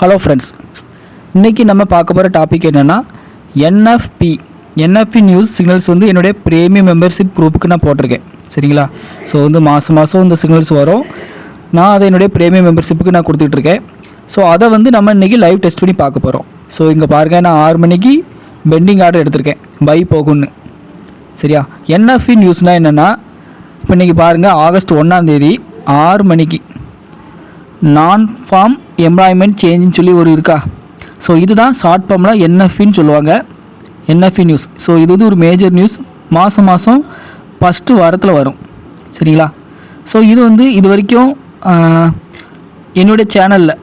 Hello friends இன்றைக்கி நம்ம பார்க்க போகிற டாபிக் என்னென்னா என்எஃப்பி என்எஃப்பி நியூஸ் சிக்னல்ஸ் வந்து என்னுடைய ப்ரீமியம் மெம்பர்ஷிப் குரூப்புக்கு நான் போட்டிருக்கேன். சரிங்களா? ஸோ வந்து மாதம் மாதம் இந்த சிக்னல்ஸ் வரும். நான் அதை என்னுடைய ப்ரீமியம் மெம்பர்ஷிப்புக்கு நான் கொடுத்துட்ருக்கேன். ஸோ அதை வந்து நம்ம இன்றைக்கி லைவ் டெஸ்ட் பண்ணி பார்க்க போகிறோம் ஸோ இங்கே பாருங்கள் நான் ஆறு மணிக்கு பெண்டிங் ஆர்டர் எடுத்திருக்கேன். பை போகும்னு. சரியா? என்எஃப்பி நியூஸ்னால் என்னென்னா இப்போ இன்றைக்கி பாருங்கள் ஆகஸ்ட் ஒன்றாந்தேதி ஆறு மணிக்கு நான் ஃபார்ம் எம்ப்ளாய்மெண்ட் சேஞ்சுன்னு சொல்லி ஒரு இருக்கா? ஸோ இதுதான் ஷார்ட் ஃபார்மில் என்எஃப்இன்னு சொல்லுவாங்க. என்எஃப்இ நியூஸ் ஸோ இது வந்து ஒரு மேஜர் நியூஸ் மாதம் மாதம் ஃபஸ்ட்டு வாரத்தில் வரும். சரிங்களா? ஸோ இது வந்து இது வரைக்கும் என்னுடைய சேனலில்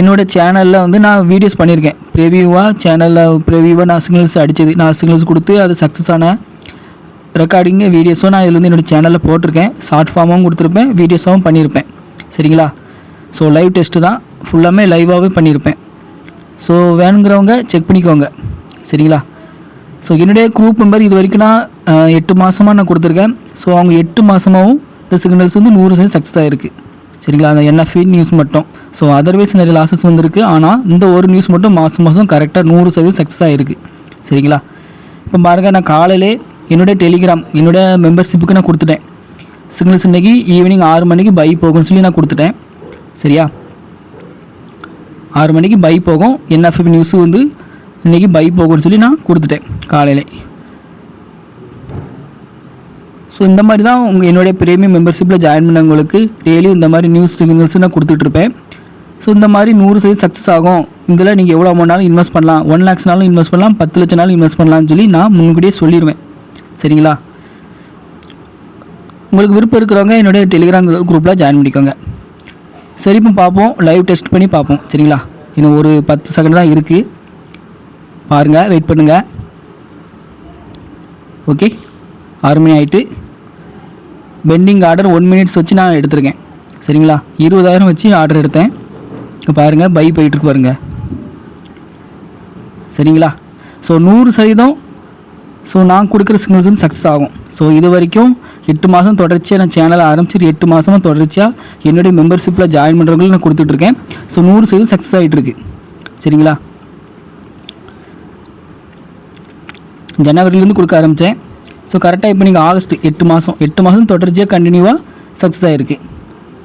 என்னோடய சேனலில் வந்து நான் வீடியோஸ் பண்ணியிருக்கேன். ப்ரிவியூவாக சேனலில் ப்ரிவியூவாக நான் சிக்னல்ஸ் அடித்தது நான் சிக்னல்ஸ் கொடுத்து அது சக்ஸஸ் ஆன ரெக்கார்டிங்கு வீடியோஸும் நான் இதில் வந்து என்னோடய சேனலில் போட்டிருக்கேன். ஷார்ட் ஃபார்மும் கொடுத்துருப்பேன் வீடியோஸாகவும் பண்ணியிருப்பேன். சரிங்களா? ஸோ லைவ் டெஸ்ட்டு தான் ஃபுல்லாமே லைவாகவே பண்ணியிருப்பேன் ஸோ வேணுங்கிறவங்க செக் பண்ணிக்கோங்க. சரிங்களா? ஸோ என்னுடைய குரூப் மெம்பர் இது வரைக்கும் நான் எட்டு மாதமாக நான் கொடுத்துருக்கேன். ஸோ அவங்க எட்டு மாதமாகவும் இந்த சிக்னல்ஸ் வந்து நூறு சதவீதம் சக்ஸஸ் ஆகிருக்கு சரிங்களா? அந்த என்எஃப்இ நியூஸ் மட்டும். ஸோ அதர்வைஸ் நிறைய லாசஸ் வந்திருக்கு. ஆனால் இந்த ஒரு நியூஸ் மட்டும் மாதம் மாதம் கரெக்டாக நூறு சதவீதம் சக்ஸஸ் ஆகிருக்கு சரிங்களா? இப்போ பாருங்கள் நான் காலையிலே என்னுடைய டெலிகிராம் என்னுடைய மெம்பர்ஷிப்புக்கு நான் கொடுத்துட்டேன். சிக்னல்ஸ் இன்றைக்கி ஈவினிங் ஆறு மணிக்கு பை போகும்னு சொல்லி நான் கொடுத்துட்டேன். சரியா? ஆறு மணிக்கு பை போகும். என்எஃப்எஃப் நியூஸ் வந்து இன்றைக்கி பை போகும்னு சொல்லி நான் கொடுத்துட்டேன் காலையில். ஸோ இந்த மாதிரி தான் உங்கள் என்னுடைய பிரீமியம் மெம்பர்ஷிப்பில் ஜாயின் பண்ணவங்களுக்கு டெய்லி இந்த மாதிரி நியூஸ் சிக்னல்ஸ் நான் கொடுத்துட்ருப்பேன் ஸோ இந்த மாதிரி நூறு சதவீதம் சக்ஸஸ் ஆகும். இதில் நீங்கள் எவ்வளோ அமௌண்ட்னாலும் இன்வெஸ்ட் பண்ணலாம். ஒன் லேக்ஸ்னாலும் இன்வெஸ்ட் பண்ணலாம். பத்து லட்சம்னாலும் இன்வெஸ்ட் பண்ணலாம்னு சொல்லி நான் முன்கூட்டியே சொல்லிடுவேன் சரிங்களா? உங்களுக்கு விருப்பம் இருக்கிறவங்க என்னுடைய டெலிகிராம் குரூப்பில் ஜாயின் பண்ணிக்கோங்க. சரி இப்போ பார்ப்போம். லைவ் டெஸ்ட் பண்ணி பார்ப்போம். சரிங்களா? இன்னும் ஒரு பத்து செகண்ட் தான் இருக்குது பாருங்கள் வெயிட் பண்ணுங்கள் ஓகே ஆறு மணி ஆயிட்டு. பெண்டிங் ஆர்டர் ஒன் மினிட்ஸ் வச்சு நான் எடுத்திருக்கேன். சரிங்களா? இருபதாயிரம் வச்சு ஆர்டர் எடுத்தேன். இப்போ பாருங்கள் பை போயிட்டுருக்கு பாருங்கள் சரிங்களா? ஸோ நூறு சதவீதம் ஸோ நான் கொடுக்குற சிக்னல்ஸ் வந்து சக்ஸஸ் ஆகும். ஸோ இது வரைக்கும் எட்டு மாதம் தொடர்ச்சியாக நான் சேனலை ஆரம்பிச்சிட்டு எட்டு மாதமாக தொடர்ச்சியாக என்னுடைய மெம்பர்ஷிப்பில் ஜாயின் பண்ணுறவங்களும் நான் கொடுத்துட்ருக்கேன். ஸோ நூறு சதவீதம் சக்ஸஸ் ஆகிட்டுருக்கு சரிங்களா? ஜனவரிலேருந்து கொடுக்க ஆரம்பித்தேன் ஸோ கரெக்டாக இப்போ நீங்கள் ஆகஸ்ட் எட்டு மாதம் எட்டு மாதம் தொடர்ச்சியாக கண்டினியூவாக சக்ஸஸ் ஆகிருக்கு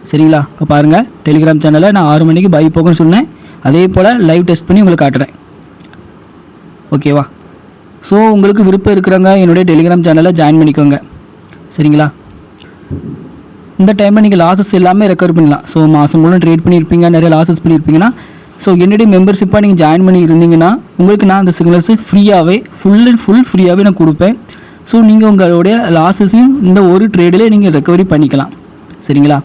சரிங்களா? இப்போ பாருங்கள் டெலிகிராம் சேனலில் நான் ஆறு மணிக்கு பை போகும்னு சொன்னேன். அதே போல் லைவ் டெஸ்ட் பண்ணி உங்களுக்கு காட்டுறேன். ஓகேவா ஸோ உங்களுக்கு விருப்பம் இருக்கிறவங்க என்னுடைய டெலிகிராம் சேனலில் ஜாயின் பண்ணிக்கோங்க. சரிங்களா? இந்த டைமில் நீங்கள் லாசஸ் எல்லாமே ரெக்கவர் பண்ணலாம் ஸோ மாதம் கூட ட்ரேட் பண்ணியிருப்பீங்க நிறைய லாசஸ் பண்ணியிருப்பீங்கன்னா ஸோ என்னுடைய மெம்பர்ஷிப்பாக நீங்கள் ஜாயின் பண்ணி இருந்தீங்கன்னா உங்களுக்கு நான் அந்த சிக்னல்ஸு ஃப்ரீயாகவே ஃபுல் அண்ட் ஃபுல் ஃப்ரீயாகவே நான் கொடுப்பேன். ஸோ நீங்கள் உங்களுடைய லாஸஸையும் இந்த ஒரு ட்ரேடிலே நீங்கள் ரெக்கவரி பண்ணிக்கலாம். சரிங்களா?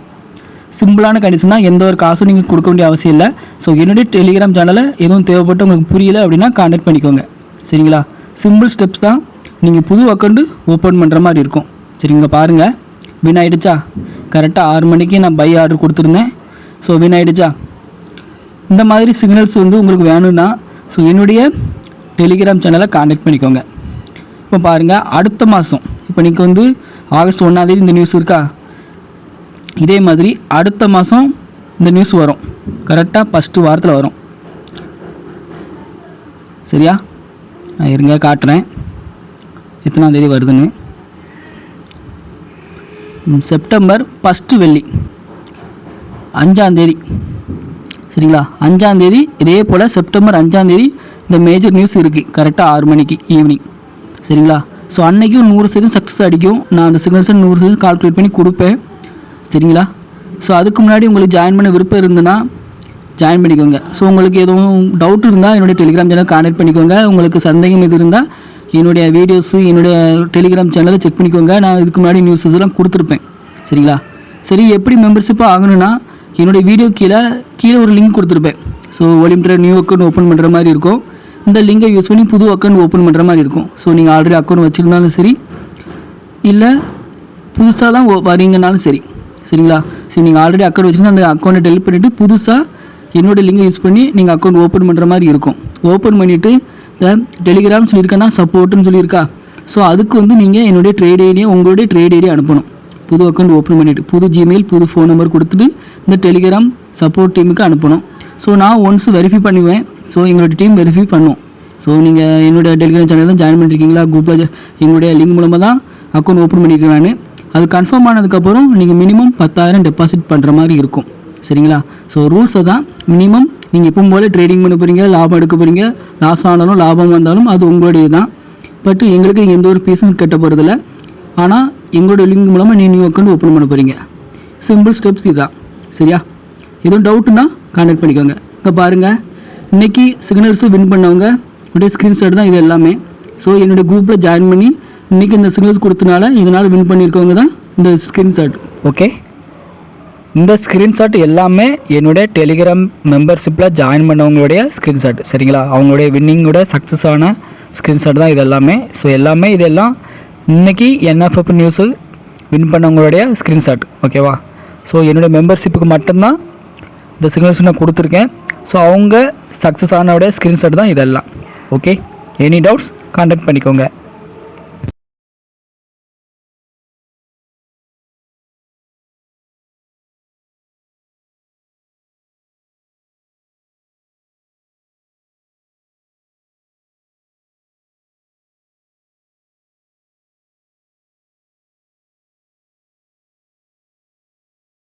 சிம்பிளான கண்டிஷன் தான். எந்த ஒரு காசும் நீங்கள் கொடுக்க வேண்டிய அவசியம் இல்லை. ஸோ என்னுடைய டெலிகிராம் சேனலை எதுவும் தேவைப்பட்டு உங்களுக்கு புரியல அப்படின்னா கான்டாக்ட் பண்ணிக்கோங்க. சரிங்களா? சிம்பிள் ஸ்டெப்ஸ் தான். நீங்கள் புது அக்கௌண்ட்டு ஓப்பன் பண்ணுற மாதிரி இருக்கும். சரிங்க பாருங்கள் வின் ஆகிடுச்சா கரெக்டாக ஆறு மணிக்கு நான் பை ஆர்டர் கொடுத்துருந்தேன். ஸோ வின் ஆகிடுச்சா இந்த மாதிரி சிக்னல்ஸ் வந்து உங்களுக்கு வேணும்னா ஸோ என்னுடைய டெலிகிராம் சேனலை கான்டாக்ட் பண்ணிக்கோங்க. இப்போ பாருங்கள் அடுத்த மாதம் இப்போ நீங்கள் வந்து ஆகஸ்ட் ஒன்றாந்தேதி இந்த நியூஸ் இருக்கா? இதே மாதிரி அடுத்த மாதம் இந்த நியூஸ் வரும். கரெக்டாக ஃபஸ்ட்டு வாரத்தில் வரும். சரியா? நான் இருங்க காட்டுறேன். எத்தனாந்தேதி வருதுன்னு. செப்டம்பர் ஃபஸ்ட்டு வெள்ளி. அஞ்சாந்தேதி சரிங்களா? அஞ்சாந்தேதி இதே போல் செப்டம்பர் அஞ்சாந்தேதி இந்த மேஜர் நியூஸ் இருக்குது கரெக்டாக ஆறு மணிக்கு ஈவினிங் சரிங்களா? ஸோ அன்னைக்கும் நூறு சதவீதம் சக்ஸஸ் அடிக்கும். நான் அந்த சிக்னல்ஸை நூறு சதவீதம் கால்குலேட் பண்ணி கொடுப்பேன். சரிங்களா? ஸோ அதுக்கு முன்னாடி உங்களுக்கு ஜாயின் பண்ண விருப்பம் இருந்ததுன்னா ஜாயின் பண்ணிக்கோங்க. ஸோ உங்களுக்கு எதுவும் டவுட் இருந்தால் என்னுடைய டெலிகிராம் சேனல் கான்டெக்ட் பண்ணிக்கோங்க. உங்களுக்கு சந்தேகம் எது இருந்தால் என்னுடைய வீடியோஸு என்னுடைய டெலிகிராம் சேனலை செக் பண்ணிக்கோங்க. நான் இதுக்கு முன்னாடி நியூஸஸ் எல்லாம் கொடுத்துருப்பேன். சரிங்களா? சரி எப்படி மெம்பர்ஷிப்பாக ஆகணும்னா என்னுடைய வீடியோ கீழே கீழே ஒரு லிங்க் கொடுத்துருப்பேன். ஸோ ஒலிம்பியர் நியூ அக்கௌண்ட் ஓப்பன் பண்ணுற மாதிரி இருக்கும். இந்த லிங்கை யூஸ் பண்ணி புது அக்கௌண்ட் ஓப்பன் பண்ணுற மாதிரி இருக்கும். ஸோ நீங்கள் ஆல்ரெடி அக்கௌண்ட் வச்சுருந்தாலும் சரி இல்லை புதுசாக தான் வரீங்கனாலும் சரி. சரிங்களா? சரி நீங்கள் ஆல்ரெடி அக்கௌண்ட் வச்சுருந்தா அந்த அக்கௌண்ட்டை டெலிட் பண்ணிவிட்டு புதுசாக என்னோடய லிங்கை யூஸ் பண்ணி நீங்கள் அக்கௌண்ட் ஓப்பன் பண்ணுற மாதிரி இருக்கும். ஓப்பன் பண்ணிவிட்டு டெலிகிராம்னு டெலிகிராம் சொல்லியிருக்கேன்னா சப்போர்ட்டுன்னு சொல்லியிருக்கா. ஸோ அதுக்கு வந்து நீங்கள் என்னுடைய ட்ரேட் ஐடியை உங்களுடைய ட்ரேட் ஐடியை அனுப்பணும். புது அக்கௌண்ட் ஓப்பன் பண்ணிவிட்டு புது ஜிமெயில் புது ஃபோன் நம்பர் கொடுத்துட்டு இந்த டெலிகிராம் சப்போர்ட் டீமுக்கு அனுப்பணும். ஸோ நான் ஒன்ஸ் வெரிஃபை பண்ணுவேன். ஸோ எங்களோட டீம் வெரிஃபை பண்ணும். ஸோ நீங்கள் என்னுடைய டெலிகிராம் சேனல் தான் ஜாயின் பண்ணியிருக்கீங்களா குரூப்பில் எங்களுடைய லிங்க் மூலமாக தான் அக்கௌண்ட் ஓப்பன் பண்ணியிருக்கேன் நான் அது கன்ஃபார்ம் ஆனதுக்கப்புறம் நீங்கள் மினிமம் பத்தாயிரம் டெபாசிட் பண்ணுற மாதிரி இருக்கும். சரிங்களா? ஸோ ரூல்ஸை தான் மினிமம் நீங்கள் எப்பவும் போல் ட்ரேடிங் பண்ண போகிறீங்க லாபம் எடுக்க போகிறீங்க லாஸ் ஆனாலும் லாபம் வந்தாலும் அது உங்களுடைய தான் பட் எங்களுக்கு நீங்கள் எந்த ஒரு பீஸும் கட்ட போகிறதில்ல ஆனால் எங்களுடைய லிங்க் மூலமாக நீ நியூ அக்கௌண்ட் ஓப்பன் பண்ண போகிறீங்க சிம்பிள் ஸ்டெப்ஸ் இதுதான். சரியா? எதுவும் டவுட்டுன்னா கான்டாக்ட் பண்ணிக்கோங்க. இங்கே பாருங்கள் இன்றைக்கி சிக்னல்ஸு வின் பண்ணவங்க உடைய ஸ்க்ரீன்ஷாட் தான் இது எல்லாமே. ஸோ என்னுடைய குரூப்பில் ஜாயின் பண்ணி இன்றைக்கி இந்த சிக்னல்ஸ் கொடுத்தனால இதனால் வின் பண்ணியிருக்கவங்க தான் இந்த ஸ்க்ரீன்ஷாட் ஓகே இந்த ஸ்க்ரீன்ஷாட் எல்லாமே என்னுடைய டெலிகிராம் மெம்பர்ஷிப்பில் ஜாயின் பண்ணவங்களுடைய ஸ்க்ரீன்ஷாட் சரிங்களா? அவங்களுடைய வின்னிங்கோட சக்ஸஸ் ஆன ஸ்க்ரீன்ஷாட் தான் இது எல்லாமே ஸோ எல்லாமே இதெல்லாம் இன்னைக்கு என்எஃப்எஃப் நியூஸு வின் பண்ணவங்களுடைய ஸ்க்ரீன்ஷாட் ஓகேவா ஸோ என்னுடைய மெம்பர்ஷிப்புக்கு மட்டும்தான் இந்த சிக்னல்ஸ் நான் கொடுத்துருக்கேன். ஸோ அவங்க சக்ஸஸ் ஆனவுடைய ஸ்க்ரீன்ஷாட் தான் இதெல்லாம் ஓகே எனி டவுட்ஸ் கான்டாக்ட் பண்ணிக்கோங்க.